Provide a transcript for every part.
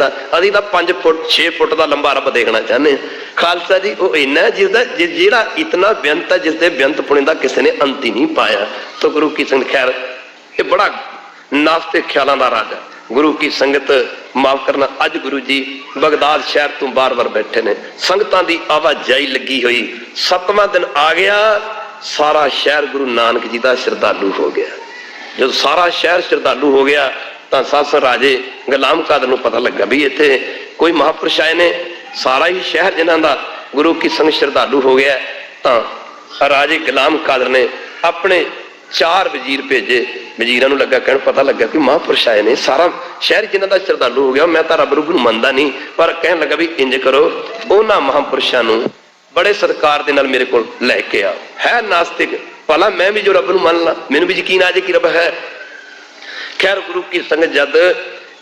ਦਾ। ਅਸੀਂ ਤਾਂ 5 ਫੁੱਟ 6 ਫੁੱਟ ਦਾ ਲੰਬਾ ਰੱਬ ਦੇਖਣਾ ਚਾਹੁੰਦੇ ਹਾਂ। ਖਾਲਸਾ ਜੀ, ਉਹ ਇੰਨਾ ਜਿਸ ਦਾ ਜਿਹੜਾ ਇਤਨਾ ਬੇਅੰਤ ਹੈ ਜਿਸ ਦੇ ਬੇਅੰਤ ਪੁਣੇ ਦਾ ਕਿਸੇ ਨੇ ਅੰਤ ਹੀ ਨਹੀਂ ਪਾਇਆ। ਤਾਂ ਗੁਰੂ ਕੀ ਸੰਗਤ, ਖੈਰ, ਇਹ ਬੜਾ ਨਾਸਤਿਕ ਖਿਆਲਾਂ ਦਾ ਰਾਜ ਹੈ। ਗੁਰੂ ਕੀ ਸੰਗਤ, ਮਾਫ ਕਰਨਾ, ਅੱਜ ਗੁਰੂ ਜੀ ਬਗਦਾਦ ਸ਼ਹਿਰ ਤੋਂ ਬਾਰ-ਬਾਰ ਬੈਠੇ ਨੇ। ਸੰਗਤਾਂ ਦੀ ਆਵਾਜਾਈ ਲੱਗੀ ਹੋਈ। ਸੱਤਵਾਂ ਦਿਨ ਆ ਗਿਆ, ਸਾਰਾ ਸ਼ਹਿਰ ਗੁਰੂ ਨਾਨਕ ਜੀ ਦਾ ਸ਼ਰਧਾਲੂ ਹੋ ਗਿਆ। ਜਦੋਂ ਸਾਰਾ ਸ਼ਹਿਰ ਸ਼ਰਧਾਲੂ ਹੋ ਗਿਆ ਤਾਂ ਸੱਸ ਰਾਜੇ ਗੁਲਾਮ ਕਾਦਰ ਨੂੰ ਪਤਾ ਲੱਗਾ ਵੀ ਇੱਥੇ ਕੋਈ ਮਹਾਪੁਰਸ਼ ਆਏ ਨੇ। ਸਾਰਾ ਹੀ ਸ਼ਹਿਰ ਜਿਨ੍ਹਾਂ ਦਾ ਗੁਰੂ ਕੀ ਸੰਗ ਸ਼ਰਧਾਲੂ ਹੋ ਗਿਆ ਤਾਂ ਰਾਜੇ ਗੁਲਾਮ ਕਾਦਰ ਨੇ ਆਪਣੇ ਚਾਰ ਵਜ਼ੀਰ ਭੇਜੇ। ਵਜ਼ੀਰਾਂ ਨੂੰ ਲੱਗਾ, ਕਹਿਣ ਪਤਾ ਲੱਗਾ ਕਿ ਮਹਾਪੁਰਸ਼ ਆਏ ਨੇ। ਸਾਰਾ ਸ਼ਹਿਰ ਜਿਨ੍ਹਾਂ ਦਾ ਸ਼ਰਧਾਲੂ ਹੋ ਗਿਆ, ਮੈਂ ਤਾਂ ਰੱਬ ਰੂਪ ਨੂੰ ਮੰਨਦਾ ਨਹੀਂ, ਪਰ ਕਹਿਣ ਲੱਗਾ ਵੀ ਇੰਜ ਕਰੋ, ਉਹਨਾਂ ਮਹਾਪੁਰਸ਼ਾਂ ਨੂੰ ਬੜੇ ਸਤਿਕਾਰ ਦੇ ਨਾਲ ਮੇਰੇ ਕੋਲ ਲੈ ਕੇ ਆਓ। ਹੈ ਨਾਸਤਿਕ, ਭਲਾ ਮੈਂ ਵੀ ਜੋ ਰੱਬ ਨੂੰ ਮੰਨ ਲਾਂ, ਮੈਨੂੰ ਵੀ ਯਕੀਨ ਆ ਜੇ ਕਿ ਰੱਬ ਹੈ ਖੈਰ ਗੁਰੂ ਕੀ ਸੰਗਤ ਜਦ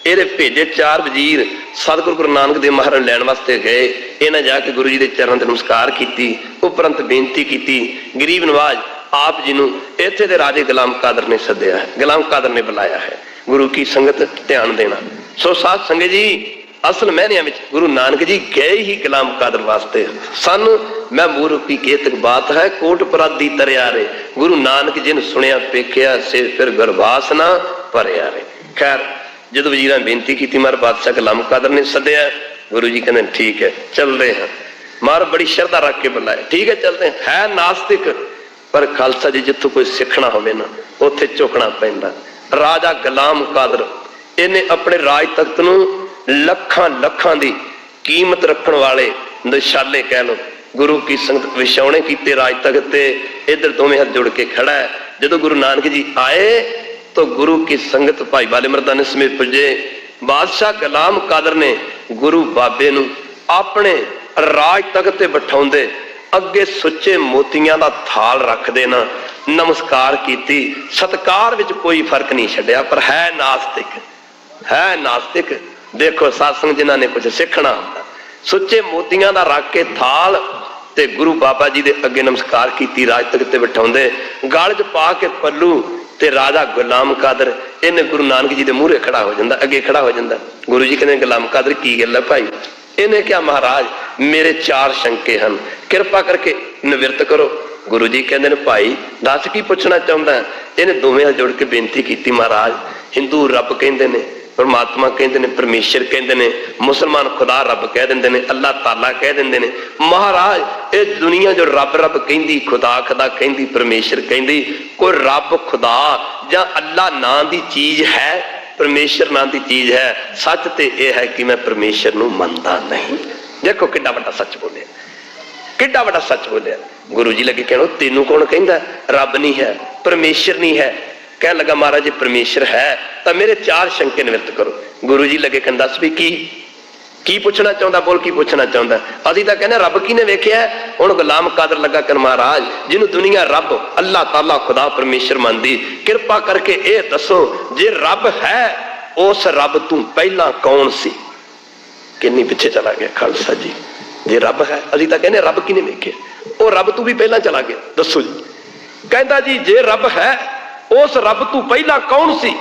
ਇਹਦੇ ਭੇਜੇ ਚਾਰ ਵਜ਼ੀਰ ਸਤਿਗੁਰੂ ਗੁਰੂ ਨਾਨਕ ਦੇਵ ਮਹਾਰਾਜ ਲੈਣ ਵਾਸਤੇ ਗਏ, ਇਹਨਾਂ ਜਾ ਕੇ ਗੁਰੂ ਜੀ ਦੇ ਚਰਨਾਂ ਤੇ ਨਮਸਕਾਰ ਕੀਤੀ, ਉਪਰੰਤ ਬੇਨਤੀ ਕੀਤੀ, ਗਰੀਬ ਨਵਾਜ ਆਪ ਜੀ ਨੂੰ ਇੱਥੇ ਦੇ ਰਾਜੇ ਗੁਲਾਮ ਕਾਦਰ ਨੇ ਸੱਦਿਆ ਹੈ, ਗੁਲਾਮ ਕਾਦਰ ਨੇ ਬੁਲਾਇਆ ਹੈ, ਗੁਰੂ ਕੀ ਸੰਗਤ ਧਿਆਨ ਦੇਣਾ। ਸੋ ਸਾਧ ਸੰਗਤ ਜੀ, ਅਸਲ ਮਹਿਨਿਆਂ ਵਿੱਚ ਗੁਰੂ ਨਾਨਕ ਜੀ ਗਏ ਹੀ ਗੁਲਾਮ ਕਾਦਰ ਵਾਸਤੇ। ਸਨ ਮੈਂ ਮੂਰਖੀ ਕੇਤਕ ਬਾਤ ਹੈ ਕੋਟ ਪਰਾਦੀ ਤਰਿਆਰੇ ਗੁਰੂ ਨਾਨਕ ਜੀ ਨੇ ਸੁਣਿਆ ਪੇਖਿਆ ਸੇ ਫਿਰ ਗਰਵਾਸ ਨਾ ਭਰਿਆ ਰੇ ਖੈਰ, ਜਦੋਂ ਵਜ਼ੀਰਾਂ ਬੇਨਤੀ ਕੀਤੀ, ਮਾਰ ਬਾਦਸ਼ਾਹ ਗੁਲਾਮ ਕਾਦਰ ਨੇ ਸੱਦਿਆ, ਗੁਰੂ ਜੀ ਕਹਿੰਦੇ, ਠੀਕ ਹੈ, ਚੱਲਦੇ ਹਾਂ। ਮਾਰ ਬੜੀ ਸ਼ਰਧਾ ਰੱਖ ਕੇ ਬੁਲਾਇਆ, ਠੀਕ ਹੈ, ਚੱਲਦੇ ਹੈ। ਨਾਸਤਿਕ, ਪਰ ਖਾਲਸਾ ਜੀ ਜਿੱਥੋਂ ਕੋਈ ਸਿੱਖਣਾ ਹੋਵੇ ਨਾ, ਉੱਥੇ ਝੁਕਣਾ ਪੈਂਦਾ। ਰਾਜਾ ਗੁਲਾਮ ਕਾਦਰ, ਇਹਨੇ ਆਪਣੇ ਰਾਜ ਤਖਤ ਨੂੰ ਲੱਖਾਂ ਲੱਖਾਂ ਦੀ ਕੀਮਤ ਰੱਖਣ ਵਾਲੇ ਨਿਸ਼ਾਲੇ ਕਹਿ ਲੋ ਗੁਰੂ ਕੀ ਸੰਗਤ ਵਿਛਾਉਣੇ ਕੀਤੇ ਰਾਜ ਤਖਤ ਤੇ ਇਧਰ ਦੋਵੇਂ ਹੱਥ ਜੋੜ ਕੇ ਖੜਾ ਹੈ। ਜਦੋਂ ਗੁਰੂ ਨਾਨਕ ਜੀ ਆਏ ਤਾਂ ਗੁਰੂ ਕੀ ਸੰਗਤ ਭਾਈ ਵਾਲੇ ਮਰਦਾਨੇ ਸਮੇਤ ਪੁੱਜੇ। ਬਾਦਸ਼ਾਹ ਗੁਲਾਮ ਕਾਦਰ ਨੇ ਗੁਰੂ ਬਾਬੇ ਨੂੰ ਆਪਣੇ ਰਾਜ ਤਖਤ ਤੇ ਬਿਠਾਉਂਦੇ ਅੱਗੇ ਸੁੱਚੇ ਮੋਤੀਆਂ ਦਾ ਥਾਲ ਰੱਖਦੇ ਦੇਣਾ ਨਮਸਕਾਰ ਕੀਤੀ। ਸਤਕਾਰ ਵਿੱਚ ਕੋਈ ਫ਼ਰਕ ਨਹੀਂ ਛੱਡਿਆ, ਪਰ ਹੈ ਨਾਸਤਿਕ ਹੈ ਨਾਸਤਿਕ। ਦੇਖੋ ਸਾਸੰਗ ਜਿਨ੍ਹਾਂ ਨੇ ਕੁਝ ਸਿੱਖਣਾ ਹੁੰਦਾ। ਸੁੱਚੇ ਮੋਤੀਆਂ ਦਾ ਰੱਖ ਕੇ ਥਾਲ ਤੇ ਗੁਰੂ ਬਾਬਾ ਜੀ ਦੇ ਅੱਗੇ ਨਮਸਕਾਰ ਕੀਤੀ, ਰਾਜ ਤਖਤ ਤੇ ਬਿਠਾਉਂਦੇ। ਗਲ 'ਚ ਪਾ ਕੇ ਪੱਲੂ ਤੇ ਰਾਜਾ ਗੁਲਾਮ ਕਾਦਰ ਇਹਨੇ ਗੁਰੂ ਨਾਨਕ ਜੀ ਦੇ ਮੂਹਰੇ ਖੜਾ ਹੋ ਜਾਂਦਾ, ਅੱਗੇ ਖੜਾ ਹੋ ਜਾਂਦਾ। ਗੁਰੂ ਜੀ ਕਹਿੰਦੇ, ਗੁਲਾਮ ਕਾਦਰ, ਕੀ ਗੱਲ ਹੈ ਭਾਈ? ਇਹਨੇ ਕਿਹਾ, ਮਹਾਰਾਜ, ਮੇਰੇ ਚਾਰ ਸ਼ੰਕੇ ਹਨ। ਕਿਰਪਾ ਕਰਕੇ ਨਿਵਰਤ ਕਰੋ। ਗੁਰੂ ਜੀ ਕਹਿੰਦੇ ਨੇ, ਭਾਈ, ਦੱਸ ਕੀ ਪੁੱਛਣਾ ਚਾਹੁੰਦਾ ਇਹਨੇ ਦੋਵੇਂ ਹੱਥ ਜੋੜ ਕੇ ਬੇਨਤੀ ਕੀਤੀ, ਮਹਾਰਾਜ, ਹਿੰਦੂ ਰੱਬ ਕਹਿੰਦੇ ਨੇ ਪਰਮਾਤਮਾ ਕਹਿੰਦੇ ਨੇ, ਪਰਮੇਸ਼ਰ ਕਹਿੰਦੇ ਨੇ, ਮੁਸਲਮਾਨ ਖੁਦਾ ਰੱਬ ਕਹਿ ਦਿੰਦੇ ਨੇ, ਅੱਲਾਹ ਤਾਲਾ ਕਹਿ ਦਿੰਦੇ ਨੇ। ਮਹਾਰਾਜ, ਇਹ ਦੁਨੀਆ ਜੋ ਰੱਬ ਰੱਬ ਕਹਿੰਦੀ, ਖੁਦਾ ਖੁਦਾ ਕਹਿੰਦੀ, ਪਰਮੇਸ਼ਰ ਕਹਿੰਦੀ, ਕੋਈ ਰੱਬ ਖੁਦਾ ਜਾਂ ਅੱਲਾਹ ਨਾਂ ਦੀ ਚੀਜ਼ ਹੈ, ਪਰਮੇਸ਼ਰ ਨਾਂ ਦੀ ਚੀਜ਼ ਹੈ, ਸੱਚ ਤੇ ਇਹ ਹੈ ਕਿ ਮੈਂ ਪਰਮੇਸ਼ਰ ਨੂੰ ਮੰਨਦਾ ਨਹੀਂ। ਦੇਖੋ ਕਿੰਨਾ ਵੱਡਾ ਸੱਚ ਬੋਲਿਆ। ਕਿੱਡਾ ਵੱਡਾ ਸੱਚ ਬੋਲਿਆ। ਗੁਰੂ ਜੀ ਲੱਗੇ ਕਹਿਣੋ, ਤੈਨੂੰ ਕੌਣ ਕਹਿੰਦਾ? ਰੱਬ ਨਹੀਂ ਹੈ, ਪਰਮੇਸ਼ਰ ਨਹੀਂ ਹੈ। ਕਹਿਣ ਲੱਗਾ, ਮਹਾਰਾਜ ਜੀ, ਪਰਮੇਸ਼ਰ ਹੈ, ਤਾਂ ਮੇਰੇ ਚਾਰ ਸ਼ੰਕੇ ਨਿਵਰਤ ਕਰੋ। ਗੁਰੂ ਜੀ ਲੱਗੇ ਕਹਿੰਦਾ ਦੱਸ ਵੀ ਕੀ ਕੀ ਪੁੱਛਣਾ ਚਾਹੁੰਦਾ? ਬੋਲ, ਕੀ ਪੁੱਛਣਾ ਚਾਹੁੰਦਾ? ਅਸੀਂ ਤਾਂ ਕਹਿੰਦੇ, ਰੱਬ ਕਿਨੇ ਵੇਖਿਆ? ਹੁਣ ਗੁਲਾਮ ਕਾਦਰ ਲੱਗਾ ਕਰਨ ਮਹਾਰਾਜ, ਜਿਹਨੂੰ ਦੁਨੀਆ ਰੱਬ, ਅੱਲਾਹ ਤਾਲਾ, ਖੁਦਾ ਪਰਮੇਸ਼ਰ ਮੰਨਦੀ, ਕਿਰਪਾ ਕਰਕੇ ਇਹ ਦੱਸੋ, ਜੇ ਰੱਬ ਹੈ, ਉਸ ਰੱਬ ਤੋਂ ਪਹਿਲਾਂ ਕੌਣ ਸੀ? ਕਿੰਨੀ ਪਿੱਛੇ ਚਲਾ ਗਿਆ ਖਾਲਸਾ ਜੀ। ਜੇ ਰੱਬ ਹੈ, ਅਸੀਂ ਤਾਂ ਕਹਿੰਦੇ, ਰੱਬ ਕਿਨੇ ਵੇਖਿਆ? ਉਹ ਰੱਬ ਤੋਂ ਵੀ ਪਹਿਲਾਂ ਚਲਾ ਗਿਆ। ਦੱਸੋ ਜੀ। ਕਹਿੰਦਾ ਜੀ, ਜੇ ਰੱਬ ਹੈ ਉਸ ਰੱਬ ਤੋਂ ਪਹਿਲਾਂ ਕੌਣ ਸੀ?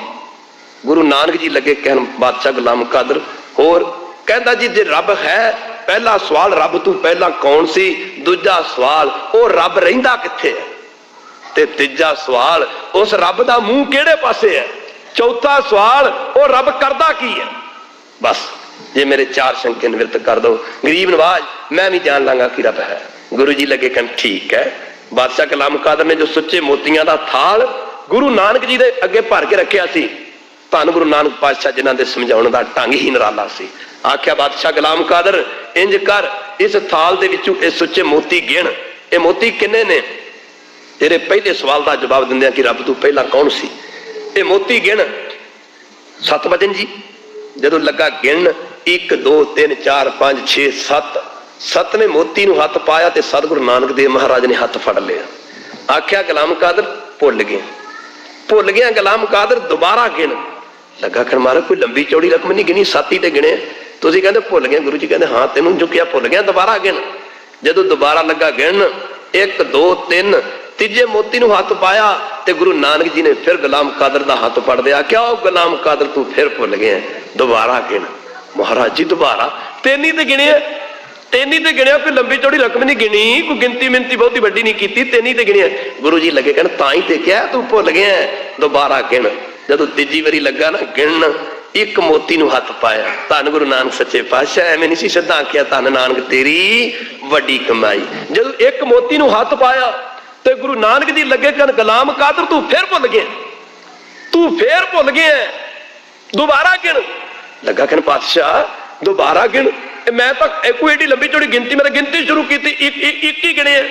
ਗੁਰੂ ਨਾਨਕ ਜੀ ਲੱਗੇ ਕਹਿਣ, ਬਾਦਸ਼ਾਹ ਗੁਲਾਮ ਕਾਦਰ। ਹੋਰ ਕਹਿੰਦਾ ਜੀ, ਜੇ ਰੱਬ ਹੈ, ਪਹਿਲਾ ਸਵਾਲ ਰੱਬ ਤੋਂ ਪਹਿਲਾਂ ਕੌਣ ਸੀ? ਦੂਜਾ ਸਵਾਲ, ਉਹ ਰੱਬ ਰਹਿੰਦਾ ਕਿੱਥੇ ਹੈ? ਤੇ ਤੀਜਾ ਸਵਾਲ, ਉਸ ਰੱਬ ਦਾ ਮੂੰਹ ਕਿਹੜੇ ਪਾਸੇ ਹੈ? ਚੌਥਾ ਸਵਾਲ, ਉਹ ਰੱਬ ਕਰਦਾ ਕੀ ਹੈ? ਬਸ, ਜੇ ਮੇਰੇ ਚਾਰ ਸ਼ੰਕੇ ਨਿਵਰਤ ਕਰ ਦੋ। ਗਰੀਬ ਨਵਾਜ, ਮੈਂ ਵੀ ਜਾਣ ਲਾਂਗਾ ਕਿ ਰੱਬ ਹੈ। ਗੁਰੂ ਜੀ ਲੱਗੇ ਕਹਿਣ, ਠੀਕ ਹੈ। ਬਾਦਸ਼ਾਹ ਕਲਾਮ ਕਾਦਰ ਨੇ ਜੋ ਸੁੱਚੇ ਮੋਤੀਆਂ ਦਾ ਥਾਲ ਗੁਰੂ ਨਾਨਕ ਜੀ ਦੇ ਅੱਗੇ ਭਰ ਕੇ ਰੱਖਿਆ ਸੀ। ਧੰਨ ਗੁਰੂ ਨਾਨਕ ਪਾਤਸ਼ਾਹ ਜਿਨ੍ਹਾਂ ਦੇ ਸਮਝਾਉਣ ਦਾ ਢੰਗ ਹੀ ਨਿਰਾਲਾ ਸੀ। ਆਖਿਆ, ਬਾਦਸ਼ਾਹ ਗੁਲਾਮ ਕਾਦਰ, ਇੰਜ ਕਰ, ਇਸ ਥਾਲ ਦੇ ਵਿੱਚੋਂ ਇਹ ਸੁੱਚੇ ਮੋਤੀ ਗਿਣ। ਇਹ ਮੋਤੀ ਕਿੰਨੇ ਨੇ? ਤੇਰੇ ਪਹਿਲੇ ਸਵਾਲ ਦਾ ਜਵਾਬ ਦਿੰਦਿਆਂ ਕਿ ਰੱਬ ਤੂੰ ਪਹਿਲਾਂ ਕੌਣ ਸੀ? ਇਹ ਮੋਤੀ ਗਿਣ। ਸੱਤ ਵਜਨ ਜੀ, ਜਦੋਂ ਲੱਗਾ ਗਿਣ 1 2 3 4 5 6 7 ਨੇ ਮੋਤੀ ਨੂੰ ਹੱਥ ਪਾਇਆ ਤੇ ਸਤਿਗੁਰੂ ਨਾਨਕ ਦੇਵ ਮਹਾਰਾਜ ਨੇ ਹੱਥ ਫੜ ਲਿਆ। ਆਖਿਆ, ਗੁਲਾਮ ਕਾਦਰ, ਭੁੱਲ ਗਏ ਭੁੱਲ ਗਿਆ ਗੁਲਾਮ ਕਾਦਰ ਦੁਬਾਰਾ ਗਿਣ। ਲੱਗਾ ਖਣ ਮਾਰਾ, ਕੋਈ ਲੰਬੀ ਚੌੜੀ ਰਕਮ ਨਹੀਂ ਗਿਣੀ, ਸਾਤੀ ਤੇ ਗਿਣੇ ਤੁਸੀਂ ਕਹਿੰਦੇ ਭੁੱਲ ਗਏ, ਗੁਰੂ ਜੀ ਕਹਿੰਦੇ, ਹਾਂ, ਤੈਨੂੰ ਜੋ ਭੁੱਲ ਗਿਆ, ਦੁਬਾਰਾ ਗਿਣ। ਜਦੋਂ ਦੁਬਾਰਾ ਲੱਗਾ ਗਿਣ 1 2 3 ਤੀਜੇ ਮੋਤੀ ਨੂੰ ਹੱਥ ਪਾਇਆ ਤੇ ਗੁਰੂ ਨਾਨਕ ਜੀ ਨੇ ਫਿਰ ਗੁਲਾਮ ਕਾਦਰ ਦਾ ਹੱਥ ਫੜ ਲਿਆ। ਕਿਉਂ ਗੁਲਾਮ ਕਾਦਰ ਤੂੰ ਫਿਰ ਭੁੱਲ ਗਿਆ, ਦੁਬਾਰਾ ਗਿਣ। ਮਹਾਰਾਜ ਜੀ, ਦੁਬਾਰਾ। ਤੇਨੀ ਤੇ ਗਿਣਿਆ। ਤੈਨੀ ਤੇ ਗਿਣਿਆ ਕੋਈ ਲੰਬੀ ਚੌੜੀ ਰਕਮ ਨਹੀਂ ਗਿਣੀ, ਕੋਈ ਗਿਣਤੀ ਮਿੰਤੀ ਬਹੁਤੀ ਵੱਡੀ ਨਹੀਂ ਕੀਤੀ, ਤੇਨੀ ਤੇ ਗਿਣਿਆ। ਗੁਰੂ ਜੀ ਲੱਗੇ ਕਹਿਣ, ਤਾਂ ਹੀ ਤੇ ਕਿਹਾ ਤੂੰ ਭੁੱਲ ਗਿਆ ਦੁਬਾਰਾ ਗਿਣ। ਜਦੋਂ ਤੀਜੀ ਵਾਰੀ ਲੱਗਾ ਨਾ, ਗਿਣਨ, ਇੱਕ ਮੋਤੀ ਨੂੰ ਹੱਥ ਪਾਇਆ। ਧੰਨ ਗੁਰੂ ਨਾਨਕ ਸੱਚੇ ਪਾਤਸ਼ਾਹ, ਐਵੇਂ ਨਹੀਂ ਸੀ ਸਿੱਧਾ ਆਖਿਆ, ਧੰਨ ਨਾਨਕ ਤੇਰੀ ਵੱਡੀ ਕਮਾਈ। ਜਦੋਂ ਇੱਕ ਮੋਤੀ ਨੂੰ ਹੱਥ ਪਾਇਆ, ਤੇ ਗੁਰੂ ਨਾਨਕ ਜੀ ਲੱਗੇ ਕਹਿਣ, ਗੁਲਾਮ ਕਾਦਰ ਤੂੰ ਫਿਰ ਭੁੱਲ ਗਿਆ ਤੂੰ ਫੇਰ ਭੁੱਲ ਗਿਆ ਦੁਬਾਰਾ ਗਿਣ। ਲੱਗਾ ਕਹਿਣ, ਪਾਤਸ਼ਾਹ, ਦੁਬਾਰਾ ਗਿਣ। ਮੈਂ ਤਾਂ ਕੋਈ ਏਡੀ ਲੰਬੀ ਚੌੜੀ ਗਿਣਤੀ, ਮੈਂ ਤਾਂ ਗਿਣਤੀ ਸ਼ੁਰੂ ਕੀਤੀ, ਇੱਕ ਇੱਕ ਹੀ ਗਿਣਿਆ।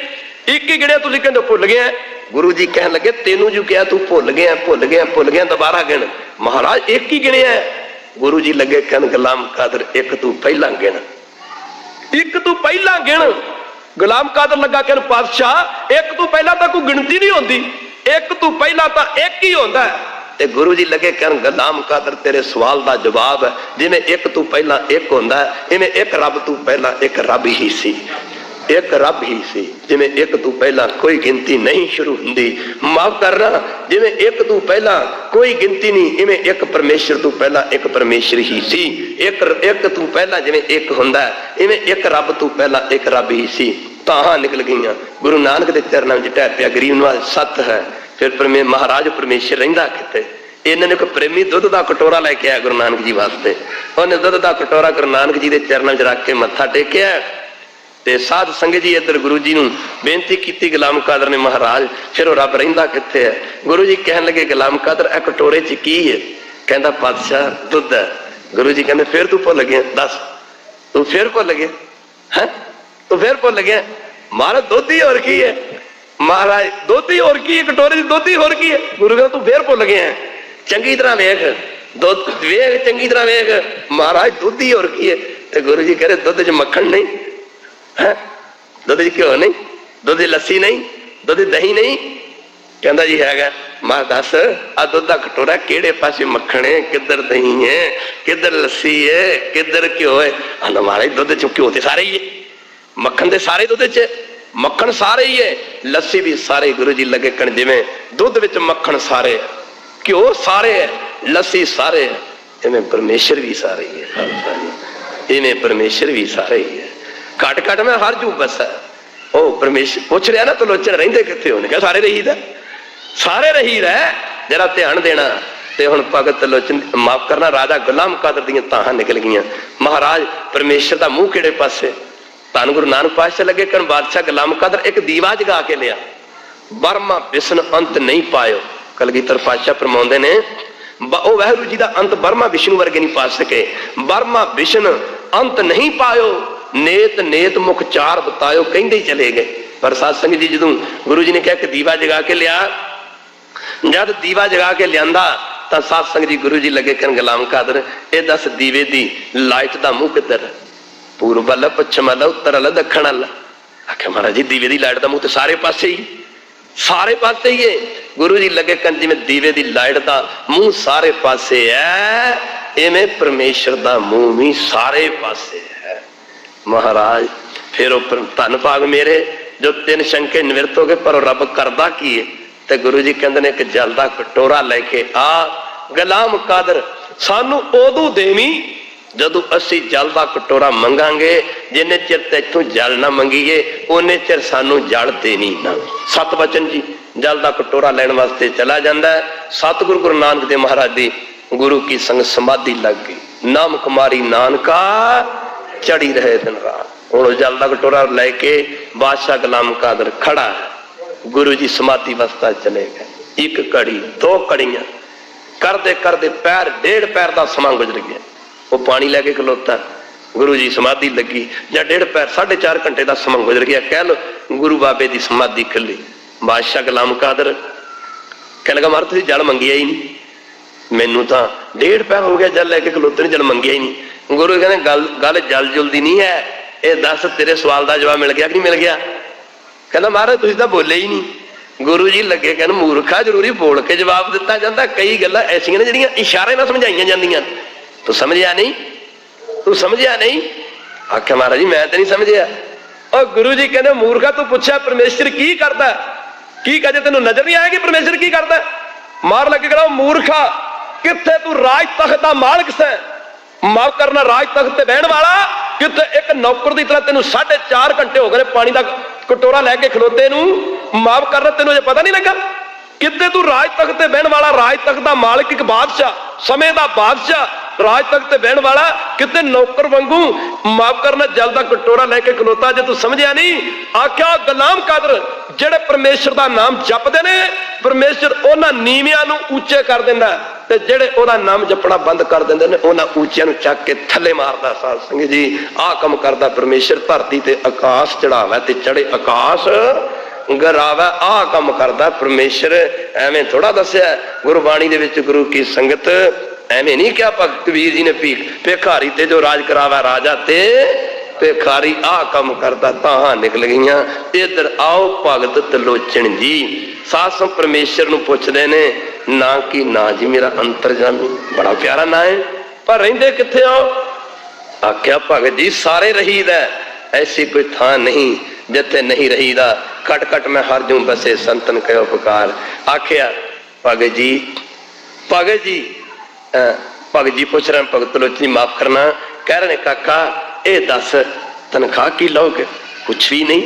ਇੱਕ ਹੀ ਗਿਣਿਆ, ਤੁਸੀਂ ਕਹਿੰਦੇ ਭੁੱਲ ਗਿਆ। ਗੁਰੂ ਜੀ ਕਹਿਣ ਲੱਗੇ, ਤੈਨੂੰ ਜੋ ਕਿਹਾ ਤੂੰ ਭੁੱਲ ਗਿਆ ਭੁੱਲ ਗਿਆ ਭੁੱਲ ਗਿਆ, ਦੁਬਾਰਾ ਗਿਣ। ਮਹਾਰਾਜ, ਇੱਕ ਹੀ ਗਿਣਿਆ ਗੁਰੂ ਜੀ ਲੱਗੇ ਕਹਿਣ, ਗੁਲਾਮ ਕਾਦਰ, ਇੱਕ ਤੂੰ ਪਹਿਲਾਂ ਗਿਣ। ਇੱਕ ਤੂੰ ਪਹਿਲਾਂ ਗਿਣ। ਗੁਲਾਮ ਕਾਦਰ ਲੱਗਾ ਕਹਿਣ, ਪਾਤਸ਼ਾਹ, ਇੱਕ ਤੂੰ ਪਹਿਲਾਂ ਤਾਂ ਕੋਈ ਗਿਣਤੀ ਨਹੀਂ ਹੁੰਦੀ। ਇੱਕ ਤੂੰ ਪਹਿਲਾਂ ਤਾਂ ਇੱਕ ਹੀ ਹੁੰਦਾ ਤੇ ਗੁਰੂ ਜੀ ਲੱਗੇ ਕਹਿਣ ਗੁਲਾਮ ਕਾਦਰ, ਤੇਰੇ ਸਵਾਲ ਦਾ ਜਵਾਬ ਹੈ। ਜਿਵੇਂ ਇੱਕ ਤੂੰ ਪਹਿਲਾਂ ਇੱਕ ਹੁੰਦਾ ਇਵੇਂ ਇੱਕ ਰੱਬ ਤੂੰ ਪਹਿਲਾਂ ਇੱਕ ਰੱਬ ਹੀ ਸੀ। ਇੱਕ ਰੱਬ ਹੀ ਸੀ, ਜਿਵੇਂ ਇੱਕ ਤੋਂ ਪਹਿਲਾਂ ਕੋਈ ਗਿਣਤੀ ਨਹੀਂ ਸ਼ੁਰੂ ਹੁੰਦੀ। ਮਾਫ ਕਰਨਾ, ਜਿਵੇਂ ਇੱਕ ਤੂੰ ਪਹਿਲਾਂ ਕੋਈ ਗਿਣਤੀ ਨਹੀਂ, ਇਵੇਂ ਇੱਕ ਪਰਮੇਸ਼ਰ ਤੋਂ ਪਹਿਲਾਂ ਇੱਕ ਪਰਮੇਸ਼ਰ ਹੀ ਸੀ। ਇੱਕ ਇੱਕ ਤੋਂ ਪਹਿਲਾਂ ਜਿਵੇਂ ਇੱਕ ਹੁੰਦਾ ਇਵੇਂ ਇੱਕ ਰੱਬ ਤੋਂ ਪਹਿਲਾਂ ਇੱਕ ਰੱਬ ਹੀ ਸੀ। ਤਾਂ ਨਿਕਲ ਗਈਆਂ। ਗੁਰੂ ਨਾਨਕ ਦੇ ਚਰਨਾਂ ਵਿੱਚ ਢਹਿ ਪਿਆ, ਗਰੀਬ ਨਵਾਜ਼ ਸੱਤ ਹੈ। ਫਿਰ ਪਰਮੇ ਮਹਾਰਾਜ ਪਰਮੇਸ਼ਰ ਰਹਿੰਦਾ ਕਿਤੇ ਇਹਨਾਂ ਨੇ ਇੱਕ ਪ੍ਰੇਮੀ ਦੁੱਧ ਦਾ ਕਟੋਰਾ ਲੈ ਕੇ ਆਇਆ ਗੁਰੂ ਨਾਨਕ ਜੀ ਵਾਸਤੇ। ਉਹਨੇ ਦੁੱਧ ਦਾ ਕਟੋਰਾ ਗੁਰੂ ਨਾਨਕ ਜੀ ਦੇ ਚਰਨਾਂ 'ਚ ਰੱਖ ਕੇ ਮੱਥਾ ਟੇਕਿਆ ਤੇ ਸਾਧ ਸੰਗਤ ਜੀ ਇੱਧਰ ਗੁਰੂ ਜੀ ਨੂੰ ਬੇਨਤੀ ਕੀਤੀ, ਗੁਲਾਮ ਕਾਦਰ ਨੇ ਮਹਾਰਾਜ, ਫਿਰ ਉਹ ਰੱਬ ਰਹਿੰਦਾ ਕਿੱਥੇ ਹੈ? ਗੁਰੂ ਜੀ ਕਹਿਣ ਲੱਗੇ, ਗੁਲਾਮ ਕਾਦਰ, ਇਹ ਕਟੋਰੇ 'ਚ ਕੀ ਹੈ? ਕਹਿੰਦਾ, ਪਾਤਸ਼ਾਹ, ਦੁੱਧ ਹੈ। ਗੁਰੂ ਜੀ ਕਹਿੰਦੇ, ਫਿਰ ਤੂੰ ਭੁੱਲ ਗਿਆ, ਦੱਸ। ਤੂੰ ਫਿਰ ਭੁੱਲ ਗਿਆ, ਹੈ? ਤੂੰ ਫਿਰ ਭੁੱਲ ਗਿਆ। ਮਹਾਰਾਜ ਦੁੱਧ ਹੀ ਹੋਰ ਕੀ ਹੈ? ਮਹਾਰਾਜ, ਦੁੱਧ ਹੀ ਹੋਰ ਕੀ ਹੈ? ਕਟੋਰੇ 'ਚ ਦੁੱਧ ਹੀ ਹੋਰ ਕੀ ਹੈ? ਗੁਰੂ ਕਹਿੰਦਾ ਤੂੰ ਫੇਰ ਭੁੱਲ ਗਿਆ ਚੰਗੀ ਤਰ੍ਹਾਂ ਵੇਖ, ਦੁੱਧ ਵੇਖ, ਚੰਗੀ ਤਰ੍ਹਾਂ ਵੇਖ। ਮਹਾਰਾਜ, ਦੁੱਧ ਹੀ ਹੋਰ ਕੀ ਹੈ? ਤੇ ਗੁਰੂ ਜੀ ਕਹਿੰਦੇ ਦੁੱਧ 'ਚ ਮੱਖਣ ਨਹੀਂ। ਹੈ? ਦੁੱਧ 'ਚ ਘਿਓ ਨਹੀਂ। ਦੁੱਧ 'ਚ ਲੱਸੀ ਨਹੀਂ। ਦੁੱਧ 'ਚ ਦਹੀਂ ਨਹੀਂ। ਕਹਿੰਦਾ ਜੀ ਹੈਗਾ, ਮੈਂ ਦੱਸ ਆ ਦੁੱਧ ਦਾ ਕਟੋਰਾ ਕਿਹੜੇ ਪਾਸੇ ਮੱਖਣ ਹੈ? ਕਿੱਧਰ ਦਹੀਂ ਹੈ? ਕਿੱਧਰ ਲੱਸੀ ਹੈ? ਕਿੱਧਰ ਘਿਓ ਹੈ? ਅਨ ਮਹਾਰਾਜ ਦੁੱਧ 'ਚ ਘਿਓ ਤੇ ਸਾਰੇ ਹੀ ਹੈ। ਮੱਖਣ ਦੇ ਸਾਰੇ ਦੁੱਧ 'ਚ ਮੱਖਣ ਸਾਰੇ ਹੀ ਹੈ ਲੱਸੀ ਵੀ ਸਾਰੇ ਗੁਰੂ ਜੀ ਲੱਗੇ ਕਣ ਜਿਵੇਂ ਦੁੱਧ ਵਿੱਚ ਮੱਖਣ ਸਾਰੇ ਹੈ ਘਿਓ ਸਾਰੇ ਹੈ ਲੱਸੀ ਸਾਰੇ ਹੈ ਇਵੇਂ ਪਰਮੇਸ਼ਰ ਵੀ ਸਾਰੇ ਹੀ ਹੈ ਇਵੇਂ ਪਰਮੇਸ਼ਰ ਵੀ ਸਾਰੇ ਹੀ ਹੈ ਘਟ ਘਟ ਮੈਂ ਹਰ ਜੂ ਬਸ ਉਹ ਪਰਮੇਸ਼ਰ ਪੁੱਛ ਰਿਹਾ ਨਾ ਤਲੋਚਨ ਰਹਿੰਦੇ ਕਿੱਥੇ ਹੋਣ ਕਿਹਾ, ਸਾਰੇ ਰਹੀਦਾ ਸਾਰੇ ਰਹੀਦਾ ਜਰਾ ਧਿਆਨ ਦੇਣਾ ਤੇ ਹੁਣ ਭਗਤ ਲੋਚਨ, ਮਾਫ ਕਰਨਾ, ਰਾਜਾ ਗੁਲਾਮ ਕਾਦਰ ਦੀਆਂ ਤਾਹਾਂ ਨਿਕਲ ਗਈਆਂ। ਮਹਾਰਾਜ, ਪਰਮੇਸ਼ਰ ਦਾ ਮੂੰਹ ਕਿਹੜੇ ਪਾਸੇ? ਧੰਨ ਗੁਰੂ ਨਾਨਕ ਪਾਤਸ਼ਾਹ ਲੱਗੇ ਕਰਨ ਬਾਦਸ਼ਾਹ ਗੁਲਾਮ ਕਾਦਰ ਇੱਕ ਦੀਵਾ ਜਗਾ ਕੇ ਲਿਆ। ਬਰਮਾ ਵਿਸ਼ਨ ਅੰਤ ਨਹੀਂ ਪਾਇਓ। ਕਲਗੀਧਰ ਪਾਤਸ਼ਾਹ ਫਰਮਾਉਂਦੇ ਨੇ ਉਹ ਵਾਹਿਗੁਰੂ ਜੀ ਦਾ ਅੰਤ ਬਰਮਾ ਵਿਸ਼ਨੂੰ ਵਰਗੇ ਨਹੀਂ ਪਾ ਸਕੇ। ਬਰਮਾ ਵਿਸ਼ਨ ਅੰਤ ਨਹੀਂ ਪਾਇਓ, ਨੇਤ ਨੇਤ ਮੁਖ ਚਾਰ ਬਤਾਇਓ, ਕਹਿੰਦੇ ਚਲੇ ਗਏ। ਪਰ ਸਾਧ ਸੰਗਤ ਜੀ ਜਦੋਂ ਗੁਰੂ ਜੀ ਨੇ ਕਿਹਾ ਕਿ ਦੀਵਾ ਜਗਾ ਕੇ ਲਿਆ, ਜਦ ਦੀਵਾ ਜਗਾ ਕੇ ਲਿਆਂਦਾ, ਤਾਂ ਸਾਧ ਸੰਗਤ ਜੀ ਗੁਰੂ ਜੀ ਲੱਗੇ ਕਰਨ ਗੁਲਾਮ ਕਾਦਰ। ਇਹ ਦੱਸ ਦੀਵੇ ਦੀ ਲਾਈਟ ਦਾ ਮੂੰਹ ਕਿੱਧਰ ਪੂਰਬ ਵੱਲ ਪੱਛਮ ਵੱਲ ਉੱਤਰ ਵੱਲ ਦੱਖਣ ਵੱਲ ਆਖਿਆ ਮਹਾਰਾਜ ਜੀ, ਦੀਵੇ ਦੀ ਲਾਈਟ ਦਾ ਮੂੰਹ ਤੇ ਸਾਰੇ ਪਾਸੇ ਹੀ। ਸਾਰੇ ਪਾਸੇ ਹੀ ਹੈ ਗੁਰੂ ਜੀ ਲੱਗੇ ਕੰਨ ਜਿਵੇਂ ਦੀਵੇ ਦੀ ਲਾਈਟ ਦਾ ਮੂੰਹ ਸਾਰੇ ਪਾਸੇ ਹੈ ਐਵੇਂ ਪਰਮੇਸ਼ਰ ਦਾ ਮੂੰਹ ਵੀ ਸਾਰੇ ਪਾਸੇ ਹੈ ਮਹਾਰਾਜ, ਫਿਰ ਉਹ ਧੰਨ ਭਾਗ ਮੇਰੇ, ਜੋ ਤਿੰਨ ਸ਼ੰਕੇ ਨਿਵਰਤ ਹੋ ਗਏ, ਪਰ ਉਹ ਰੱਬ ਕਰਦਾ ਕੀ ਹੈ ਤੇ ਗੁਰੂ ਜੀ ਕਹਿੰਦੇ ਨੇ ਇੱਕ ਜਲ ਦਾ ਕਟੋਰਾ ਲੈ ਕੇ ਆ। ਗੁਲਾਮ ਕਾਦਰ, ਸਾਨੂੰ ਉਦੋਂ ਦੇਵੀਂ ਜਦੋਂ ਅਸੀਂ ਜਲ ਦਾ ਕਟੋਰਾ ਮੰਗਾਂਗੇ, ਜਿੰਨੇ ਚਿਰ ਤੈਥੋਂ ਜਲ ਨਾ ਮੰਗੀਏ ਉਹਨੇ ਚਿਰ ਸਾਨੂੰ ਜਲ ਦੇਣੀ ਨਾ। ਸਤ ਬਚਨ ਜੀ, ਜਲ ਦਾ ਕਟੋਰਾ ਲੈਣ ਵਾਸਤੇ ਚਲਾ ਜਾਂਦਾ ਹੈ। ਸਤਿਗੁਰੂ ਗੁਰੂ ਨਾਨਕ ਦੇਵ ਮਹਾਰਾਜ ਦੀ ਗੁਰੂ ਕੀ ਸੰਗ ਸਮਾਧੀ ਲੱਗ ਗਈ। ਨਾਮ ਕੁਮਾਰੀ ਨਾਨਕਾ ਚੜੀ ਰਹੇ ਦਿਨ ਰਾਤ। ਹੁਣ ਉਹ ਜਲ ਦਾ ਕਟੋਰਾ ਲੈ ਕੇ ਬਾਦਸ਼ਾਹ ਗੁਲਾਮ ਕਾਦਰ ਖੜਾ ਗੁਰੂ ਜੀ ਸਮਾਧੀ ਅਵਸਥਾ ਚਲੇ ਗਏ। ਇੱਕ ਕੜੀ ਦੋ ਕੜੀਆਂ ਕਰਦੇ ਕਰਦੇ ਪੈਰ, ਡੇਢ ਪੈਰ ਦਾ ਸਮਾਂ ਗੁਜ਼ਰ ਗਿਆ। ਉਹ ਪਾਣੀ ਲੈ ਕੇ ਖਲੋਤਾ। ਗੁਰੂ ਜੀ ਸਮਾਧੀ ਲੱਗੀ। ਜਾਂ ਡੇਢ ਪੈਰ 4.5 ਘੰਟੇ ਦਾ ਸਮਾਂ ਗੁਜ਼ਰ ਗਿਆ। ਕਹਿ ਲੋ ਗੁਰੂ ਬਾਬੇ ਦੀ ਸਮਾਧੀ ਖੱਲੀ ਬਾਦਸ਼ਾਹ ਗੁਲਾਮ ਕਾਦਰ। ਕਹਿਣ ਲੱਗਾ, ਮਹਾਰਾਜ, ਤੁਸੀਂ ਜਲ ਮੰਗਿਆ ਹੀ ਨਹੀਂ। ਮੈਨੂੰ ਤਾਂ ਡੇਢ ਪੈਰ ਹੋ ਗਿਆ ਜਲ ਲੈ ਕੇ ਖਲੋਤੇ ਨੇ, ਜਲ ਮੰਗਿਆ ਹੀ ਨਹੀਂ। ਗੁਰੂ ਕਹਿੰਦੇ, ਗੱਲ ਗੱਲ ਜਲ ਜੁਲ ਦੀ ਨਹੀਂ ਹੈ। ਇਹ ਦੱਸ, ਤੇਰੇ ਸਵਾਲ ਦਾ ਜਵਾਬ ਮਿਲ ਗਿਆ ਕਿ ਨਹੀਂ ਮਿਲ ਗਿਆ? ਕਹਿੰਦਾ, ਮਹਾਰਾਜ, ਤੁਸੀਂ ਤਾਂ ਬੋਲੇ ਹੀ ਨਹੀਂ। ਗੁਰੂ ਜੀ ਲੱਗੇ ਕਹਿਣ, ਮੂਰਖਾ, ਜ਼ਰੂਰੀ ਬੋਲ ਕੇ ਜਵਾਬ ਦਿੱਤਾ ਜਾਂਦਾ। ਕਈ ਗੱਲਾਂ ਐਸੀਆਂ ਨੇ ਜਿਹੜੀਆਂ ਇਸ਼ਾਰੇ ਨਾਲ ਸਮਝਾਈਆਂ ਜਾਂਦੀਆਂ। ਤੂੰ ਸਮਝਿਆ ਨਹੀਂ? ਤੂੰ ਸਮਝਿਆ ਨਹੀਂ? ਆਖਿਆ ਮਹਾਰਾਜ ਜੀ, ਮੈਂ ਤਾਂ ਨਹੀਂ ਸਮਝਿਆ। ਉਹ ਗੁਰੂ ਜੀ ਕਹਿੰਦੇ, ਮੂਰਖਾ, ਤੂੰ ਪੁੱਛਿਆ ਪਰਮੇਸ਼ਰ ਕੀ ਕਰਦਾ? ਕੀ ਕਹੇ, ਤੈਨੂੰ ਨਜ਼ਰ ਨਹੀਂ ਆਇਆ ਕਿ ਪਰਮੇਸ਼ਰ ਕੀ ਕਰਦਾ? ਮਾਰ ਲੱਗੇ ਕਹਿੰਦਾ ਮੂਰਖਾ, ਕਿੱਥੇ ਤੂੰ ਰਾਜ ਤਖਤ ਦਾ ਮਾਲਕ ਸੈਂ? ਮਾਫ ਕਰਨਾ ਰਾਜ ਤਖਤ ਤੇ ਬਹਿਣ ਵਾਲਾ? ਕਿਤੇ ਇੱਕ ਨੌਕਰ ਦੀ ਤਰ੍ਹਾਂ ਤੈਨੂੰ 4.5 ਘੰਟੇ ਹੋ ਗਏ ਨੇ ਪਾਣੀ ਦਾ ਕਟੋਰਾ ਲੈ ਕੇ ਖਲੋਤੇ ਨੂੰ? ਮਾਫ ਕਰਨਾ ਤੈਨੂੰ ਅਜੇ ਪਤਾ ਨਹੀਂ ਲੱਗਾ? ਕਿੱਥੇ ਤੂੰ ਰਾਜ ਤਖਤ ਤੇ ਬਹਿਣ ਵਾਲਾ? ਰਾਜ ਤਖਤ ਦਾ ਮਾਲਕ ਇੱਕ ਬਾਦਸ਼ਾਹ, ਸਮੇਂ ਦਾ ਬਾਦਸ਼ਾਹ ਰਾਜ ਤੱਕ ਤੇ ਬਹਿਣ ਵਾਲਾ ਕਿਤੇ ਨੌਕਰ ਵਾਂਗੂ ਮਾਫ ਕਰਨਾ ਜਲ ਦਾ ਕਟੋਰਾ ਲੈ ਕੇ ਖਲੋਤਾ ਜੇ ਤੂੰ ਸਮਝਿਆ ਨਹੀਂ, ਆਖਿਆ ਗੁਲਾਮ ਕਾਦਰ, ਜਿਹੜੇ ਪਰਮੇਸ਼ਰ ਦਾ ਨਾਮ ਜਪਦੇ ਨੇ, ਪਰਮੇਸ਼ਰ ਉਹਨਾਂ ਨੀਵਿਆਂ ਨੂੰ ਉੱਚੇ ਕਰ ਦਿੰਦਾ ਤੇ ਜਿਹੜੇ ਉਹਦਾ ਨਾਮ ਜਪਣਾ ਬੰਦ ਕਰ ਦਿੰਦੇ ਨੇ, ਉਹਨਾਂ ਉੱਚਿਆਂ ਨੂੰ ਚੱਕ ਕੇ ਥੱਲੇ ਮਾਰਦਾ ਸਾਧ ਸਿੰਘ ਜੀ। ਆਹ ਕੰਮ ਕਰਦਾ ਪਰਮੇਸ਼ਰ, ਧਰਤੀ ਤੇ ਆਕਾਸ਼ ਚੜਾਵਾ ਤੇ ਚੜੇ ਆਕਾਸ਼ ਗਰਾਵਾ। ਆਹ ਕੰਮ ਕਰਦਾ ਪਰਮੇਸ਼ਰ, ਐਵੇਂ ਥੋੜਾ ਦੱਸਿਆ ਗੁਰਬਾਣੀ ਦੇ ਵਿੱਚ ਗੁਰੂ ਕੀ ਸੰਗਤ ਐਵੇਂ ਨਹੀਂ ਕਿਹਾ ਭਗਤ ਵੀਰ ਜੀ ਨੇ ਭੀਖ। ਭਿਖਾਰੀ ਤੇ ਜੋ ਰਾਜ ਕਰਾਵਾ ਰਾਜਾ ਤੇ, ਭਿਖਾਰੀ ਆਹ ਕੰਮ ਕਰਦਾ ਤਾਂ ਨਿਕਲ ਗਈਆਂ। ਇਧਰ ਆਓ ਭਗਤ ਤਲੋਚਣ ਜੀ। ਸਾਸਮ ਪਰਮੇਸ਼ਰ ਨੂੰ ਪੁੱਛਦੇ ਨੇ, ਨਾ ਕੀ ਨਾ ਜੀ ਮੇਰਾ ਅੰਤਰਜਾਮੀ ਬੜਾ ਪਿਆਰਾ ਨਾਂ ਹੈ, ਪਰ ਰਹਿੰਦੇ ਕਿੱਥੇ ਹੋ? ਆਖਿਆ, ਭਗਤ ਜੀ, ਸਾਰੇ ਰਹੀਦਾ ਐਸੀ ਕੋਈ ਥਾਂ ਨਹੀਂ ਜਿੱਥੇ ਨਹੀਂ ਰਹੀਦਾ। ਕਟ ਕਟ ਮੈਂ ਹਰ ਜੂ ਬਸੇ ਸੰਤਨ ਕਹਿਓ ਪੁਕਾਰ ਆਖਿਆ, ਭਗਤ ਜੀ ਭਗਤ ਜੀ ਭਗਤ ਜੀ ਪੁੱਛ ਰਹੇ ਭਗਤ ਲੋਚਨੀ ਮਾਫ ਕਰਨਾ। ਕਹਿ ਰਹੇ ਨੇ, ਕਾਕਾ, ਇਹ ਦੱਸ, ਤਨਖਾਹ ਕੀ ਲਓਗੇ? ਕੁਛ ਵੀ ਨਹੀਂ।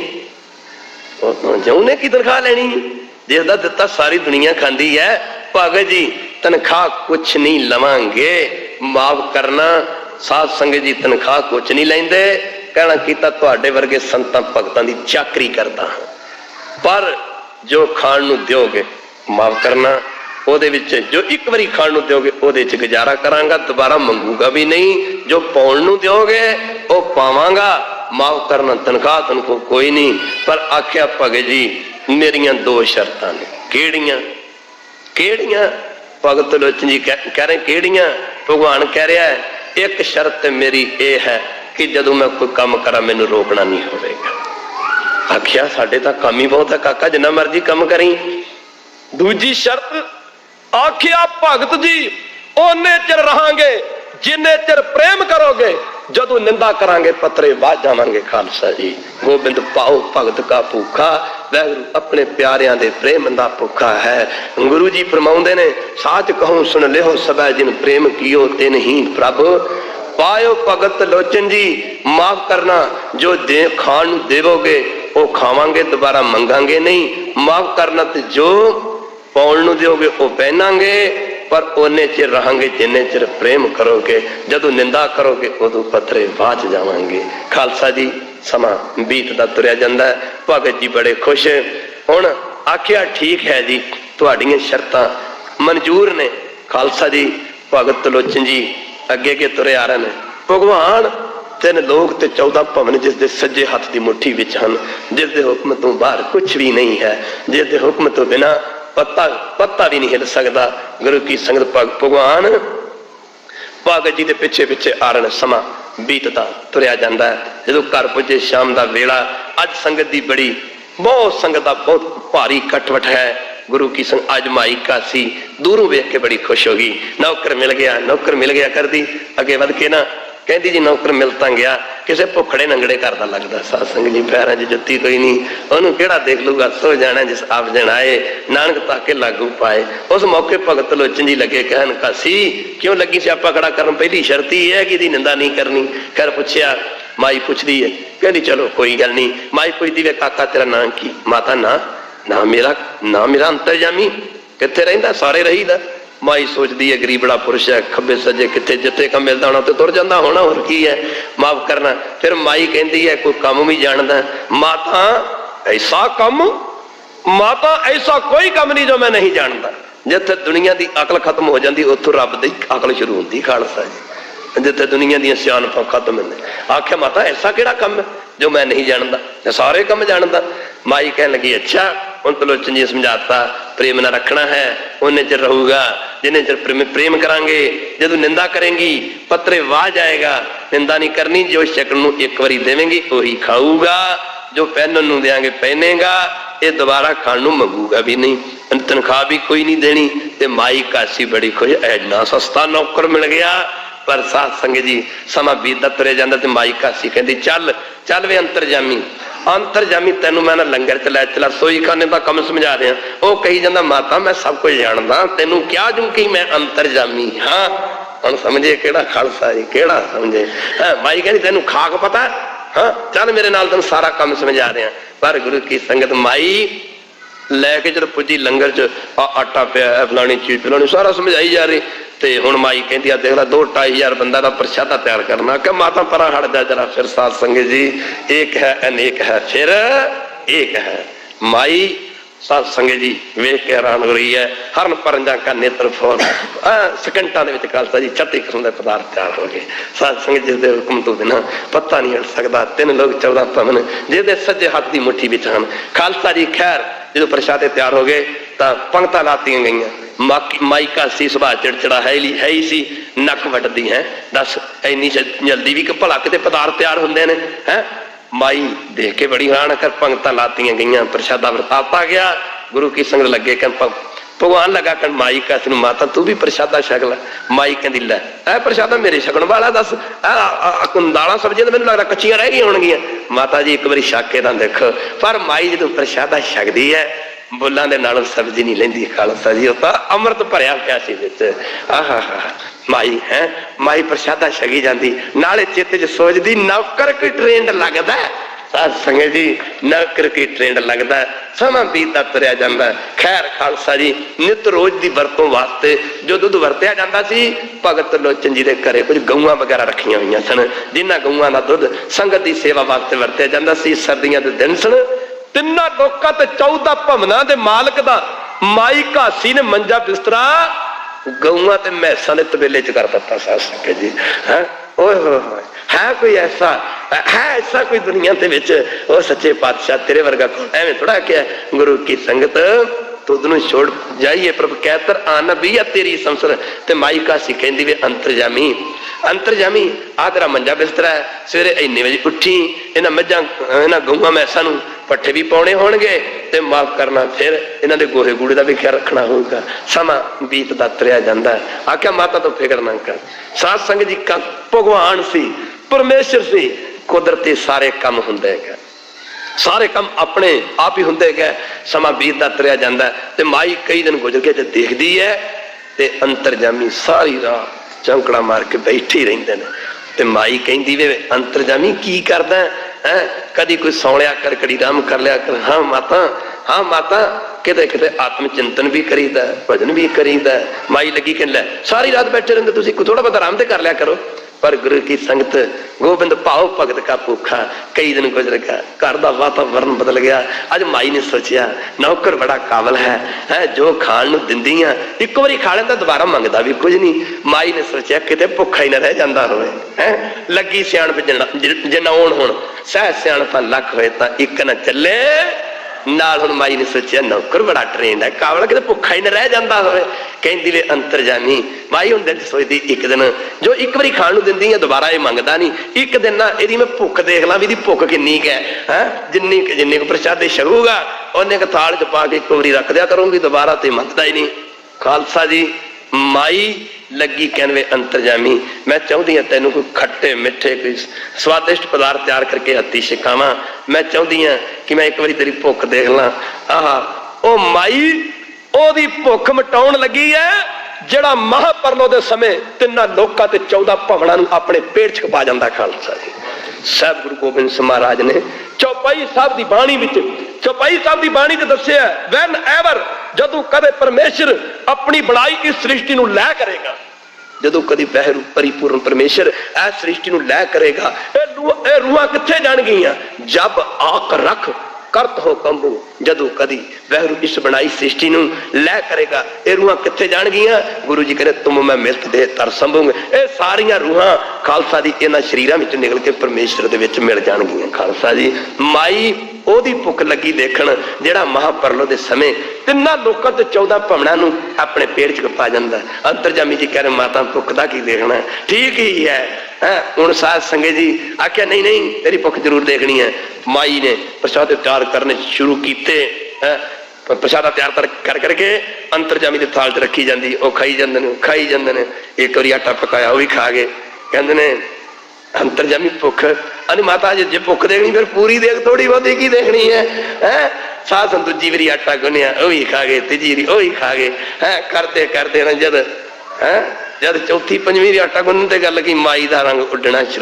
ਉਹ ਜਉਨੇ ਕੀ ਤਨਖਾਹ ਲੈਣੀ ਜਿਸ ਦਾ ਦਿੱਤਾ ਸਾਰੀ ਦੁਨੀਆ ਖਾਂਦੀ ਹੈ। ਭਗਤ ਜੀ, ਤਨਖਾਹ ਕੁਛ ਨਹੀਂ ਲਵਾਂਗੇ। ਮਾਫ ਕਰਨਾ। ਸਾਧ ਸੰਗਤ ਜੀ, ਤਨਖਾਹ ਕੁਛ ਨਹੀਂ ਲੈਂਦੇ। ਕਹਿਣਾ ਕੀਤਾ, ਤੁਹਾਡੇ ਵਰਗੇ ਸੰਤਾਂ ਭਗਤਾਂ ਦੀ ਚਾਕਰੀ ਕਰਦਾ ਹਾਂ। ਪਰ ਜੋ ਖਾਣ ਨੂੰ ਦਿਓਗੇ, ਮਾਫ ਕਰਨਾ। ਉਹਦੇ ਵਿੱਚ ਜੋ ਇੱਕ ਵਾਰੀ ਖਾਣ ਨੂੰ ਦਿਓਗੇ, ਉਹਦੇ 'ਚ ਗੁਜ਼ਾਰਾ ਕਰਾਂਗਾ, ਦੁਬਾਰਾ ਮੰਗੂਗਾ ਵੀ ਨਹੀਂ, ਜੋ ਪਾਉਣ ਨੂੰ ਦਿਓਗੇ, ਉਹ ਪਾਵਾਂਗਾ। ਮਾਫ ਕਰਨਾ, ਤਨਖਾਹ ਤਨਖੋ ਕੋਈ ਨਹੀਂ। ਪਰ ਆਖਿਆ, ਭਗਤ ਜੀ, ਮੇਰੀਆਂ ਦੋ ਸ਼ਰਤਾਂ ਨੇ। ਕਿਹੜੀਆਂ? ਕਿਹੜੀਆਂ? ਭਗਤ ਲੋਚਨ ਜੀ ਕਹਿ ਕਹਿ ਰਹੇ, ਕਿਹੜੀਆਂ? ਭਗਵਾਨ ਕਹਿ ਰਿਹਾ ਹੈ, ਇੱਕ ਸ਼ਰਤ ਮੇਰੀ ਇਹ ਹੈ ਕਿ ਜਦੋਂ ਮੈਂ ਕੋਈ ਕੰਮ ਕਰਾਂ, ਮੈਨੂੰ ਰੋਕਣਾ ਨਹੀਂ ਹੋਵੇਗਾ। ਆਖਿਆ, ਸਾਡੇ ਤਾਂ ਕੰਮ ਹੀ ਬਹੁਤ ਹੈ ਕਾਕਾ, ਜਿੰਨਾ ਮਰਜ਼ੀ ਕੰਮ ਕਰੀ। ਦੂਜੀ ਸ਼ਰਤ ਆਖਿਆ, ਭਗਤ ਜੀ ਉਹਨੇ ਚਿਰ ਰਹਾਂਗੇ, ਜਿੰਨੇ ਚਿਰ ਪ੍ਰੇਮ ਕਰੋਗੇ, ਜਦੋਂ ਨਿੰਦਾ ਕਰਾਂਗੇ, ਪਤਰੇ ਬਾਜ ਜਾਵਾਂਗੇ, ਖਾਲਸਾ ਜੀ। ਗੋਬਿੰਦ, ਪਾਓ ਭਗਤ ਕਾ ਭੂਖਾ, ਵੈਗੁਰੂ ਆਪਣੇ ਪਿਆਰਿਆਂ ਦੇ ਪ੍ਰੇਮ ਦਾ ਭੁੱਖਾ ਹੈ। ਗੁਰੂ ਜੀ ਫਰਮਾਉਂਦੇ ਨੇ, ਸਾਚ ਕਹੂੰ, ਸੁਣ ਲਿਓ ਸਭੈ ਜਿਨ ਪ੍ਰੇਮ ਕੀਓ ਤਿਨ ਹੀ ਪ੍ਰਭ। ਪਾਇਓ ਭਗਤ ਲੋਚਨ ਜੀ, ਮਾਫ ਕਰਨਾ, ਜੋ ਦੇ ਖਾਣ ਨੂੰ ਦੇਵੋਗੇ, ਉਹ ਖਾਵਾਂਗੇ, ਦੁਬਾਰਾ ਮੰਗਾਂਗੇ ਨਹੀਂ। ਮਾਫ ਕਰਨਾ ਤੇ ਜੋ ਪਾਉਣ ਨੂੰ ਦਿਓਗੇ, ਉਹ ਪਹਿਨਾਂਗੇ, ਪਰ ਉਹਨੇ ਚਿਰ ਰਹਾਂਗੇ, ਜਿੰਨੇ ਚਿਰ ਪ੍ਰੇਮ ਕਰੋਗੇ, ਜਦੋਂ ਨਿੰਦਾ ਕਰੋਗੇ, ਉਦੋਂ ਪੱਥਰੇ ਬਾਚ ਜਾਵਾਂਗੇ। ਖਾਲਸਾ ਜੀ, ਸਮਾਂ ਬੀਤਦਾ ਤੁਰਿਆ ਜਾਂਦਾ ਹੈ। ਭਗਤ ਜੀ ਬੜੇ ਖੁਸ਼ ਹੁਣ ਆਖਿਆ ਠੀਕ ਹੈ ਜੀ, ਤੁਹਾਡੀਆਂ ਸ਼ਰਤਾਂ ਮਨਜ਼ੂਰ ਨੇ। ਖਾਲਸਾ ਜੀ, ਭਗਤ ਲੋਚਨ ਜੀ, ਅੱਗੇ ਅੱਗੇ ਤੁਰੇ ਆ ਰਹੇ ਨੇ। ਭਗਵਾਨ ਤਿੰਨ ਲੋਕ ਤੇ 14 ਭਵਨ, ਜਿਸ ਦੇ ਸੱਜੇ ਹੱਥ ਦੀ ਮੁੱਠੀ ਵਿੱਚ ਹਨ, ਜਿਸ ਦੇ ਹੁਕਮ ਤੋਂ ਬਾਹਰ ਕੁਝ ਵੀ ਨਹੀਂ ਹੈ। ਜਿਸ ਦੇ ਹੁਕਮ ਤੋਂ ਬਿਨਾ ਪੱਤਾ ਪੱਤਾ ਵੀ ਨਹੀਂ ਹਿੱਲ ਸਕਦਾ। ਗੁਰੂ ਕੀ ਸੰਗਤ ਭਗਵਾਨ, ਭਗਤ ਜੀ ਦੇ ਪਿੱਛੇ ਪਿੱਛੇ ਆ ਰਹੇ ਨੇ ਸਮਾਂ ਬੀਤਦਾ, ਤੁਰਿਆ ਜਾਂਦਾ ਹੈ। ਜਦੋਂ ਘਰ ਪੁੱਜੇ ਸ਼ਾਮ ਦਾ ਵੇਲਾ, ਅੱਜ ਸੰਗਤ ਦੀ ਬੜੀ, ਬਹੁਤ ਸੰਗਤ ਦਾ ਬਹੁਤ ਭਾਰੀ ਇਕੱਠਵਟ ਹੈ। ਗੁਰੂ ਕੀ ਸੰਗ, ਅੱਜ ਮਾਈ ਕਾਸੀ ਦੂਰੋਂ ਵੇਖ ਕੇ ਬੜੀ ਖੁਸ਼ ਹੋ ਗਈ। ਨੌਕਰ ਮਿਲ ਗਿਆ, ਨੌਕਰ ਮਿਲ ਗਿਆ ਕਰਦੀ। ਅੱਗੇ ਵੱਧ ਕੇ ਨਾ ਕਹਿੰਦੀ ਜੀ ਨੌਕਰ ਮਿਲ ਤਾਂ ਗਿਆ, ਕਿਸੇ ਭੁੱਖੜੇ ਨੰਗੜੇ ਕਰਦਾ ਲੱਗਦਾ। ਸਾਧ ਸੰਗਤ ਜੀ ਪੈਰਾਂ 'ਚ ਜੁੱਤੀ ਕੋਈ ਨਹੀਂ। ਉਹਨੂੰ ਕਿਹੜਾ ਦੇਖ ਲੂਗਾ ਸੋ ਜਾਣਾ ਜਿਸ ਆਪ ਜਣਾਏ, ਨਾਨਕ ਤਾਕੇ ਲਾਗੂ ਪਾਏ। ਉਸ ਮੌਕੇ ਭਗਤ ਲੋਚਨ ਜੀ ਲੱਗੇ ਕਹਿਣ, ਕਾਸੀ, ਕਿਉਂ ਲੱਗੀ ਸਿਆਪਾ ਖੜਾ ਕਰਨ? ਪਹਿਲੀ ਸ਼ਰਤੀ ਇਹ ਹੈ ਕਿ ਇਹਦੀ ਨਿੰਦਾ ਨਹੀਂ ਕਰਨੀ। ਕਰ ਪੁੱਛਿਆ, ਮਾਈ ਪੁੱਛਦੀ ਹੈ। ਕਹਿੰਦੀ, ਚਲੋ, ਕੋਈ ਗੱਲ ਨਹੀਂ। ਮਾਈ ਪੁੱਛਦੀ ਵੇ, ਕਾਕਾ, ਤੇਰਾ ਨਾਂ ਕੀ? ਮਾਤਾ, ਨਾਂ, ਨਾ ਮੇਰਾ ਨਾ ਮੇਰਾ ਅੰਤਰਜਾਮੀ। ਕਿੱਥੇ ਰਹਿੰਦਾ? ਸਾਰੇ ਰਹੀਦਾ? ਮਾਈ ਸੋਚਦੀ ਹੈ ਗਰੀਬੜਾ ਪੁਰਸ਼ ਹੈ, ਖੱਬੇ ਸੱਜੇ ਕਿੱਥੇ ਜਿੱਥੇ ਕੰਮ ਮਿਲਦਾ ਹੋਣਾ ਤੇ ਤੁਰ ਜਾਂਦਾ ਹੋਣਾ, ਹੋਰ ਕੀ ਹੈ? ਮਾਫ ਕਰਨਾ। ਫਿਰ ਮਾਈ ਕਹਿੰਦੀ ਹੈ, ਕੋਈ ਕੰਮ ਵੀ ਜਾਣਦਾ ਮਾਤਾ, ਐਸਾ ਕੰਮ, ਮਾਤਾ, ਐਸਾ ਕੋਈ ਕੰਮ ਨਹੀਂ ਜੋ ਮੈਂ ਨਹੀਂ ਜਾਣਦਾ। ਜਿੱਥੇ ਦੁਨੀਆ ਦੀ ਅਕਲ ਖਤਮ ਹੋ ਜਾਂਦੀ, ਉੱਥੋਂ ਰੱਬ ਦੀ ਅਕਲ ਸ਼ੁਰੂ ਹੁੰਦੀ, ਖਾਲਸਾ ਜੀ। ਜਿੱਥੇ ਦੁਨੀਆ ਦੀਆਂ ਸਿਆਣਪਾਂ ਖਤਮ ਹੁੰਦੇ ਆਖਿਆ, ਮਾਤਾ, ਐਸਾ ਕਿਹੜਾ ਕੰਮ ਹੈ ਜੋ ਮੈਂ ਨਹੀਂ ਜਾਣਦਾ? ਮੈਂ ਸਾਰੇ ਕੰਮ ਜਾਣਦਾ। ਮਾਈ ਕਹਿਣ ਲੱਗੀ, ਅੱਛਾ, ਹੁਣ ਤਲੋਚਨ ਜੀ ਸਮਝਾਤਾ, ਪ੍ਰੇਮ ਨਾਲ ਰੱਖਣਾ ਹੈ, ਉਹਨੇ ਚਿਰ ਰਹੂਗਾ। ਜਿੰਨੇ ਚਿਰ ਪ੍ਰੇਮ ਕਰਾਂਗੇ, ਜਦੋਂ ਨਿੰਦਾ ਕਰੇਂਗੀ, ਪੱਤਰੇ ਵਾਹ ਜਾਏਗਾ। ਨਿੰਦਾ ਨਹੀਂ ਕਰਨੀ, ਜੋ ਸ਼ਕਲ ਨੂੰ ਇੱਕ ਵਾਰੀ ਦੇਵੇਂਗੀ, ਉਹੀ ਖਾਊਗਾ। ਜੋ ਪਹਿਨਣ ਨੂੰ ਦੇਾਂਗੇ ਪਹਿਨੇਗਾ, ਇਹ ਦੁਬਾਰਾ ਖਾਣ ਨੂੰ ਮੰਗੂਗਾ ਵੀ ਨਹੀਂ। ਤਨਖਾਹ ਵੀ ਕੋਈ ਨਹੀਂ ਦੇਣੀ, ਤੇ ਮਾਈ ਕਾਸੀ ਬੜੀ ਖੁਸ਼ ਐਨਾ ਸਸਤਾ ਨੌਕਰ ਮਿਲ ਗਿਆ। ਪਰ ਸਾਧ ਸੰਗਤ ਜੀ, ਸਮਾਂ ਬੀਤਦਾ ਤੁਰੇ ਜਾਂਦਾ ਤੇ ਮਾਈ ਕਾਸੀ ਕਹਿੰਦੀ, ਚੱਲ ਚੱਲ ਵੇ ਅੰਤਰਜਾਮੀ। ਅੰਤਰਜਾਮੀ ਤੈਨੂੰ ਮੈਂ ਨਾ ਲੰਗਰ ਚ ਲੈ ਚਲਾ ਸੋਈ ਖਾਨੇ ਦਾ ਕੰਮ ਸਮਝਾ ਰਿਹਾ ਉਹ ਕਹੀ ਜਾਂਦਾ ਮਾਤਾ ਮੈਂ ਸਭ ਕੁਝ ਜਾਣਦਾ ਤੈਨੂੰ ਕਿਹਾ ਜੂ ਕਿ ਮੈਂ ਅੰਤਰਜਾਮੀ? ਹਾਂ? ਹੁਣ ਸਮਝੇ ਕਿਹੜਾ ਖਾਲਸਾ ਜੀ ਕਿਹੜਾ ਸਮਝੇ? ਹੈਂ, ਮਾਈ ਕਹਿੰਦੀ ਤੈਨੂੰ ਖਾਕ ਪਤਾ? ਹਾਂ ਚੱਲ ਮੇਰੇ ਨਾਲ ਤੈਨੂੰ ਸਾਰਾ ਕੰਮ ਸਮਝਾ ਰਿਹਾ ਪਰ ਗੁਰੂ ਕੀ ਸੰਗਤ ਮਾਈ ਲੈ ਕੇ ਜਦੋਂ ਪੁੱਜੀ ਲੰਗਰ ਚ ਆ ਆਟਾ ਪਿਆ ਹੈ, ਫਲਾਣੀ ਚੀਜ਼ ਫਲਾਣੀ ਸਾਰਾ ਸਮਝਾਈ ਜਾ ਰਹੀ। ਤੇ ਹੁਣ ਮਾਈ ਕਹਿੰਦੀ ਆ ਦੇਖ ਲੈ 2-2500 ਬੰਦਾ ਦਾ ਪ੍ਰਸ਼ਾਦਾ ਤਿਆਰ ਕਰਨਾ। ਕਿ ਮਾਤਾ ਪਰਾਂ ਹਟ ਜਾ ਜਰਾ ਫਿਰ ਸਾਧ ਸੰਗਤ ਜੀ ਇੱਕ ਹੈ ਅਨੇਕ ਹੈ ਫਿਰ ਇੱਕ ਹੈ। ਮਾਈ ਸਾਧ ਸੰਗਤ ਜੀ, ਵੇਖ ਕੇ ਹੈਰਾਨ ਹੋ ਰਹੀ ਹੈ। ਹਰਨ ਪਰੰਜਾਂ ਕਾ ਨੇਤਰ ਫੋਰ ਸਕਿੰਟਾਂ ਦੇ ਵਿੱਚ ਖਾਲਸਾ ਜੀ 36 ਕਿਸਮ ਦੇ ਪਦਾਰਥ ਤਿਆਰ ਹੋ ਗਏ। ਸਾਧ ਸੰਗਤ ਜਿਸ ਦੇ ਹੁਕਮ ਤੋਂ ਬਿਨਾਂ ਪੱਤਾ ਨਹੀਂ ਹਿਲ ਸਕਦਾ। ਤਿੰਨ ਲੋਕ 14 ਭਵਨ, ਜਿਹਦੇ ਸੱਜੇ ਹੱਥ ਦੀ ਮੁੱਠੀ ਵਿੱਚ ਹਨ। ਖਾਲਸਾ ਜੀ, ਖੈਰ, ਜਦੋਂ ਪ੍ਰਸ਼ਾਦੇ ਤਿਆਰ ਹੋ ਗਏ, ਤਾਂ ਪੰਕਤਾਂ ਲਾਤੀਆਂ ਗਈਆਂ। ਮਾਕੀ- ਮਾਈਕਾ ਸੀ, ਸੁਭਾਅ ਚਿੜਚਿੜਾ ਹੈ ਲਈ ਹੈ ਹੀ ਸੀ, ਨੱਕ ਵੱਟਦੀ ਹੈ। ਦੱਸ, ਇੰਨੀ ਜਲਦੀ ਵੀ ਕਿ ਭਲਾ ਕਿਤੇ ਪਦਾਰਥ ਤਿਆਰ ਹੁੰਦੇ ਨੇ, ਹੈ? ਮਾਈ ਦੇਖ ਕੇ ਬੜੀ ਹੈਰਾਨ ਕਰ ਪੰਕਤਾਂ ਲਾਤੀਆਂ ਗਈਆਂ, ਪ੍ਰਸ਼ਾਦਾ ਵਰਤਾਤਾ ਗਿਆ, ਗੁਰੂ ਕੀ ਸੰਗਤ ਲੱਗੇ ਕਿ ਭਗਵਾਨ ਲਗਾ ਕਰ ਮਾਈ ਕਸ ਨੂੰ ਮਾਤਾ, ਤੂੰ ਵੀ ਪ੍ਰਸ਼ਾਦਾ ਛਕ ਲੈ। ਮਾਈ ਕਹਿੰਦੀ, ਲੈ, ਇਹ ਪ੍ਰਸ਼ਾਦਾ ਮੇਰੇ ਛਕਣ ਵਾਲਾ ਦੱਸ ਆ ਦਾਲਾਂ ਸਬਜ਼ੀਆਂ ਤਾਂ ਮੈਨੂੰ ਲੱਗਦਾ ਕੱਚੀਆਂ ਰਹਿ ਗਈਆਂ ਹੋਣਗੀਆਂ। ਮਾਤਾ ਜੀ ਇੱਕ ਵਾਰੀ ਛਕ ਕੇ ਤਾਂ ਦੇਖ, ਪਰ ਮਾਈ ਜਦੋਂ ਪ੍ਰਸ਼ਾਦਾ ਛਕਦੀ ਹੈ, ਬੁੱਲਾਂ ਦੇ ਨਾਲ ਸਬਜ਼ੀ ਨਹੀਂ ਲੈਂਦੀ, ਖਾਲਸਾ ਜੀ, ਉਹ ਤਾਂ ਅੰਮ੍ਰਿਤ ਭਰਿਆ ਪਿਆ ਸੀ ਵਿੱਚ। ਆਹਾ। ਮਾਈ, ਹੈ? ਮਾਈ ਪ੍ਰਸ਼ਾਦਾ ਛਕੀ ਜਾਂਦੀ। ਨਾਲੇ ਚਿੱਤ 'ਚ ਸੋਚਦੀ, ਨੌਕਰ ਕੋਈ ਟ੍ਰੇਨਡ ਲੱਗਦਾ? ਸਾਧ ਸੰਗਤ ਜੀ, ਨੌਕਰ ਕੀ ਟ੍ਰੇਨਡ ਲੱਗਦਾ? ਸਮਾਂ ਬੀਤਦਾ ਤੁਰਿਆ ਜਾਂਦਾ। ਖੈਰ ਖਾਲਸਾ ਜੀ, ਨਿਤ ਰੋਜ਼ ਦੀ ਵਰਤੋਂ ਵਾਸਤੇ ਜੋ ਦੁੱਧ ਵਰਤਿਆ ਜਾਂਦਾ ਸੀ, ਭਗਤ ਲੋਚਨ ਜੀ ਦੇ ਘਰੇ ਕੁਝ ਗਊਆਂ ਵਗੈਰਾ ਰੱਖੀਆਂ ਹੋਈਆਂ ਸਨ, ਜਿਨ੍ਹਾਂ ਗਊਆਂ ਦਾ ਦੁੱਧ ਸੰਗਤ ਦੀ ਸੇਵਾ ਵਾਸਤੇ ਵਰਤਿਆ ਜਾਂਦਾ ਸੀ। ਸਰਦੀਆਂ ਦੇ ਦਿਨ ਸਨ, ਤਿੰਨਾਂ ਲੋਕਾਂ ਤੇ 14 ਭਵਨਾਂ ਦੇ ਮਾਲਕ ਦਾ ਮਾਈ ਘਾਸੀ ਨੇ ਮੰਜਾ ਬਿਸਤਰਾ ਗਊਆਂ ਤੇ ਮੈਸਾਂ ਦੇ ਤਬੇਲੇ ਚ ਕਰ ਦਿੱਤਾ ਸਾਧ ਸੰਗਤ ਜੀ, ਹੈ? ਓਏ ਹੋਏ ਹੋਏ, ਹੈ ਕੋਈ ਐਸਾ, ਹੈ ਐਸਾ ਕੋਈ ਦੁਨੀਆ ਦੇ ਵਿੱਚ ਉਹ ਸੱਚੇ ਪਾਤਸ਼ਾਹ ਤੇਰੇ ਵਰਗਾ ਕੌਣ? ਐਵੇਂ ਥੋੜਾ ਕਿ ਗੁਰੂ ਕੀ ਸੰਗਤ ਤੁਧ ਨੂੰ ਛੋੜ ਜਾਈਏ ਪ੍ਰਭ ਕਹਿਤਰ ਆਨ ਨਬੀ ਆ ਤੇਰੀ ਸੰਸਰ, ਤੇ ਮਾਈ ਕਾਸੀ ਕਹਿੰਦੀ ਵੇ ਅੰਤਰਜਾਮੀ। ਅੰਤਰਜਾਮੀ ਆ ਤੇਰਾ ਮੰਜਾ ਬਿਸਤਰਾ ਹੈ, ਸਵੇਰੇ ਇੰਨੇ ਵਜੇ ਉੱਠੀ, ਇਹਨਾਂ ਮੱਝਾਂ, ਇਹਨਾਂ ਗਊਆਂ ਮੈਸਾਂ ਨੂੰ ਪੱਠੇ ਵੀ ਪਾਉਣੇ ਹੋਣਗੇ ਤੇ ਮਾਫ ਕਰਨਾ ਫਿਰ ਇਹਨਾਂ ਦੇ ਗੋਹੇ ਗੂੜੇ ਦਾ ਵੀ ਖਿਆਲ ਰੱਖਣਾ ਹੋਊਗਾ। ਸਮਾਂ ਬੀਤਦਾ ਤਰਿਆ ਜਾਂਦਾ। ਆਖਿਆ, ਮਾਤਾ ਤੋਂ ਫਿਕਰ ਨਾ ਕਰ। ਸਾਧ ਸੰਗਤ ਜੀ ਕਾ ਭਗਵਾਨ ਸੀ, ਪਰਮੇਸ਼ਰ ਸੀ, ਕੁਦਰਤੀ ਸਾਰੇ ਕੰਮ ਹੁੰਦੇ ਹੈਗਾ ਸਾਰੇ ਕੰਮ ਆਪਣੇ ਆਪ ਹੀ ਹੁੰਦੇ ਗਏ। ਸਮਾਂ ਬੀਤਦਾ ਤਰਿਆ ਜਾਂਦਾ ਤੇ ਮਾਈ ਕਈ ਦਿਨ ਗੁਜ਼ਰ ਕੇ ਜਦ ਦੇਖਦੀ ਹੈ ਤੇ ਅੰਤਰਜਾਮੀ ਸਾਰੀ ਰਾਤ ਚੌਂਕੜਾ ਮਾਰ ਕੇ ਬੈਠੇ ਰਹਿੰਦੇ ਨੇ। ਤੇ ਮਾਈ ਕਹਿੰਦੀ ਵੇ, ਅੰਤਰਜਾਮੀ ਕੀ ਕਰਦਾ ਹੈ? ਕਦੀ ਕੋਈ ਸੌਲਿਆ ਕਰ ਕੜੀ ਰਾਮ ਕਰ ਲਿਆ ਕਰ। ਹਾਂ ਮਾਤਾ ਹਾਂ ਮਾਤਾ, ਕਿਤੇ ਕਿਤੇ ਆਤਮ ਚਿੰਤਨ ਵੀ ਕਰੀਦਾ, ਭਜਨ ਵੀ ਕਰੀਦਾ। ਮਾਈ ਲੱਗੀ ਕਹਿਣ ਲੈ, ਸਾਰੀ ਰਾਤ ਬੈਠੇ ਰਹਿੰਦੇ ਤੁਸੀਂ, ਕੋਈ ਥੋੜਾ ਬਹੁਤਾ ਆਰਾਮ ਤੇ ਕਰ ਲਿਆ ਕਰੋ। ਪਰ ਗੁਰੂ ਕੀ ਸੰਗਤ, ਗੋਬਿੰਦ ਭਾਉ ਭਗਤ ਕਾ ਭੁੱਖਾ। ਕਈ ਦਿਨ ਗੁਜ਼ਰ ਗਿਆ, ਘਰ ਦਾ ਵਾਤਾਵਰਨ ਬਦਲ ਗਿਆ। ਅੱਜ ਮਾਈ ਨੇ ਸੋਚਿਆ, ਨੌਕਰ ਬੜਾ ਕਾਬਲ ਹੈ ਹੈ, ਜੋ ਖਾਣ ਨੂੰ ਦਿੰਦੀ ਆ ਇੱਕ ਵਾਰੀ ਖਾ ਲੈਂਦਾ, ਦੁਬਾਰਾ ਮੰਗਦਾ ਵੀ ਕੁਝ ਨਹੀਂ। ਮਾਈ ਨੇ ਸੋਚਿਆ, ਕਿਤੇ ਭੁੱਖਾ ਹੀ ਨਾ ਰਹਿ ਜਾਂਦਾ ਹੋਵੇ, ਹੈ। ਲੱਗੀ ਸਿਆਣਪ ਜਨਾਉਣ ਹੁਣ। ਸਹਿ ਸਿਆਣਪਾ ਲੱਖ ਹੋਏ ਤਾਂ ਇੱਕ ਨਾ ਚੱਲੇ। ਨਾਲ ਹੁਣ ਮਾਈ ਨੇ ਸੋਚਿਆ, ਨੌਕਰ ਬੜਾ ਟ੍ਰੇਨਡ ਹੈ ਕਾਬਲ ਕਿਤੇ ਭੁੱਖਾ ਹੀ ਨਾ ਰਹਿ ਜਾਂਦਾ ਹੋਵੇ। ਕਹਿੰਦੀ ਵੇ ਅੰਤਰਜਾਮੀ ਮਾਈ ਹੁਣ ਦਿਲ 'ਚ ਸੋਚਦੀ, ਇੱਕ ਦਿਨ, ਜੋ ਇੱਕ ਵਾਰੀ ਖਾਣ ਨੂੰ ਦਿੰਦੀ ਹੈ ਦੁਬਾਰਾ ਇਹ ਮੰਗਦਾ ਨਹੀਂ। ਇੱਕ ਦਿਨ ਨਾ, ਇਹਦੀ ਮੈਂ ਭੁੱਖ ਦੇਖ ਲਾਂ ਵੀ ਇਹਦੀ ਭੁੱਖ ਕਿੰਨੀ ਕੁ ਹੈ ਹੈ? ਜਿੰਨੀ ਕੁ- ਜਿੰਨੇ ਕੁ ਪ੍ਰਸ਼ਾਦੇ ਛਕੂਗਾ, ਉਹਨੇ ਕੁ ਥਾਲ 'ਚ ਪਾ ਕੇ ਇੱਕ ਵਾਰੀ ਰੱਖ ਦਿਆ ਕਰੂੰਗੀ, ਦੁਬਾਰਾ ਤੇ ਮੰਗਦਾ ਹੀ ਨਹੀਂ। ਖਾਲਸਾ ਜੀ ਮਾਈ ਲੱਗੀ ਕਹਿਣਵੇ ਅੰਤਰਜਾਮੀ ਮੈਂ ਚਾਹੁੰਦੀ ਹਾਂ ਤੈਨੂੰ ਕੋਈ ਖੱਟੇ, ਮਿੱਠੇ, ਕੋਈ ਸਵਾਦਿਸ਼ਟ ਪਦਾਰਥ ਤਿਆਰ ਕਰਕੇ ਹੱਤੀ ਛਕਾਵਾਂ। ਮੈਂ ਚਾਹੁੰਦੀ ਹਾਂ ਕਿ ਮੈਂ ਇੱਕ ਵਾਰੀ ਤੇਰੀ ਭੁੱਖ ਦੇਖ ਲਾਂ। ਆਹ, ਉਹ ਮਾਈ, ਉਹਦੀ ਭੁੱਖ ਮਟਾਉਣ ਲੱਗੀ ਐ, ਜਿਹੜਾ ਮਹਾਪਰਲੋ ਦੇ ਸਮੇਂ ਤਿੰਨਾਂ ਲੋਕਾਂ ਤੇ 14 ਭਵਨਾਂ ਨੂੰ ਆਪਣੇ ਪੇਟ 'ਚ ਪਾ ਜਾਂਦਾ ਖਾਲਸਾ ਜੀ। ਸਾਹਿਬ ਗੁਰੂ ਗੋਬਿੰਦ ਸਿੰਘ ਮਹਾਰਾਜ ਨੇ ਚੌਪਾਈ ਸਾਹਿਬ ਦੀ ਬਾਣੀ ਵਿੱਚ, ਚੌਪਾਈ ਸਾਹਿਬ ਦੀ ਬਾਣੀ 'ਚ ਦੱਸਿਆ ਵੈਨ ਐਵਰ ਜਦੋਂ ਕਦੇ ਪਰਮੇਸ਼ਰ ਆਪਣੀ ਬਣਾਈ ਇਸ ਸ੍ਰਿਸ਼ਟੀ ਨੂੰ ਲੈ ਕਰੇਗਾ, ਜਦੋਂ ਕਦੀ ਪਹਿਰੂ ਪਰਿਪੂਰਨ ਪਰਮੇਸ਼ਰ ਇਹ ਸ੍ਰਿਸ਼ਟੀ ਨੂੰ ਲੈ ਕਰੇਗਾ, ਇਹ ਰੂਹਾਂ ਕਿੱਥੇ ਜਾਣਗੀਆਂ? ਜਬ ਆਕ ਰੱਖ ਕਰਤ ਹੋ ਕੰਬੂ, ਜਦੋਂ ਕਦੀ ਵਹਿਰੂ ਇਸ ਬਣਾਈ ਸ੍ਰਿਸ਼ਟੀ ਨੂੰ ਲੈ ਕਰੇਗਾ, ਇਹ ਰੂਹਾਂ ਕਿੱਥੇ ਜਾਣਗੀਆਂ? ਗੁਰੂ ਜੀ ਕਹਿੰਦੇ, ਤੁਮ ਮੈਂ ਮਿਲਤ ਦੇ ਤਰ ਸੰਭੂਗੇ। ਇਹ ਸਾਰੀਆਂ ਰੂਹਾਂ ਖਾਲਸਾ ਦੀ ਇਹਨਾਂ ਸ਼ਰੀਰਾਂ ਵਿੱਚ ਨਿਕਲ ਕੇ ਪਰਮੇਸ਼ਰ ਦੇ ਵਿੱਚ ਮਿਲ ਜਾਣਗੀਆਂ। ਖਾਲਸਾ ਜੀ, ਮਾਈ ਉਹਦੀ ਭੁੱਖ ਲੱਗੀ ਦੇਖਣ ਜਿਹੜਾ ਮਹਾਪਰਲੋ ਦੇ ਸਮੇਂ ਤਿੰਨਾਂ ਲੋਕਾਂ ਤੇ 14 ਭਵਨਾਂ ਨੂੰ ਆਪਣੇ ਪੇਟ 'ਚ ਪਾ ਜਾਂਦਾ ਅੰਤਰਜਾਮੀ ਜੀ ਕਹਿੰਦੇ ਮਾਤਾ ਭੁੱਖ ਦਾ ਕੀ ਦੇਖਣਾ ਹੈ? ਠੀਕ ਹੀ ਹੈ। ਹੈ, ਹੁਣ ਸਾਧ ਸੰਗਤ ਜੀ ਆਖਿਆ, ਨਹੀਂ ਨਹੀਂ, ਤੇਰੀ ਭੁੱਖ ਜ਼ਰੂਰ ਦੇਖਣੀ ਹੈ। ਮਾਈ ਨੇ ਪ੍ਰਸ਼ਾਦ ਤਿਆਰ ਕਰਨੇ ਸ਼ੁਰੂ ਕੀਤੇ, ਹੈ ਪ੍ਰਸ਼ਾਦਾ ਤਿਆਰ ਕਰ ਕਰ ਕਰਕੇ ਅੰਤਰਜਾਮੀ ਦੇ ਥਾਲ 'ਚ ਰੱਖੀ ਜਾਂਦੀ, ਉਹ ਖਾਈ ਜਾਂਦੇ ਨੇ ਖਾਈ ਜਾਂਦੇ ਨੇ। ਇੱਕ ਵਾਰੀ ਆਟਾ ਪਕਾਇਆ, ਉਹ ਵੀ ਖਾ ਗਏ। ਕਹਿੰਦੇ ਨੇ ਅੰਤਰਜਾਮੀ ਭੁੱਖ। ਅਨੀ ਮਾਤਾ ਜੀ ਜੇ ਭੁੱਖ ਦੇਖਣੀ, ਫਿਰ ਪੂਰੀ ਦੇਖ ਥੋੜੀ ਬਹੁਤੀ ਕੀ ਦੇਖਣੀ ਹੈ? ਹੈ? ਸਾਧ ਸੰਤ ਦੂਜੀ ਵਾਰੀ ਆਟਾ ਗੁੰਨਿਆ, ਉਹ ਵੀ ਖਾ ਗਏ, ਤੀਜੀ ਵਾਰੀ ਉਹ ਵੀ ਖਾ ਗਏ। ਹੈ? ਕਰਦੇ ਕਰਦੇ ਨਾ ਜਦ ਹੈ? ਜਦ ਚੌਥੀ, ਪੰਜਵੀਂ ਦੀ ਆਟਾ ਗੁੰਨਣ ਤੇ ਗੱਲ ਕੀ, ਮਾਈ ਦਾ ਰੰਗ ਉੱਡਣਾ ਸ਼ੁਰੂ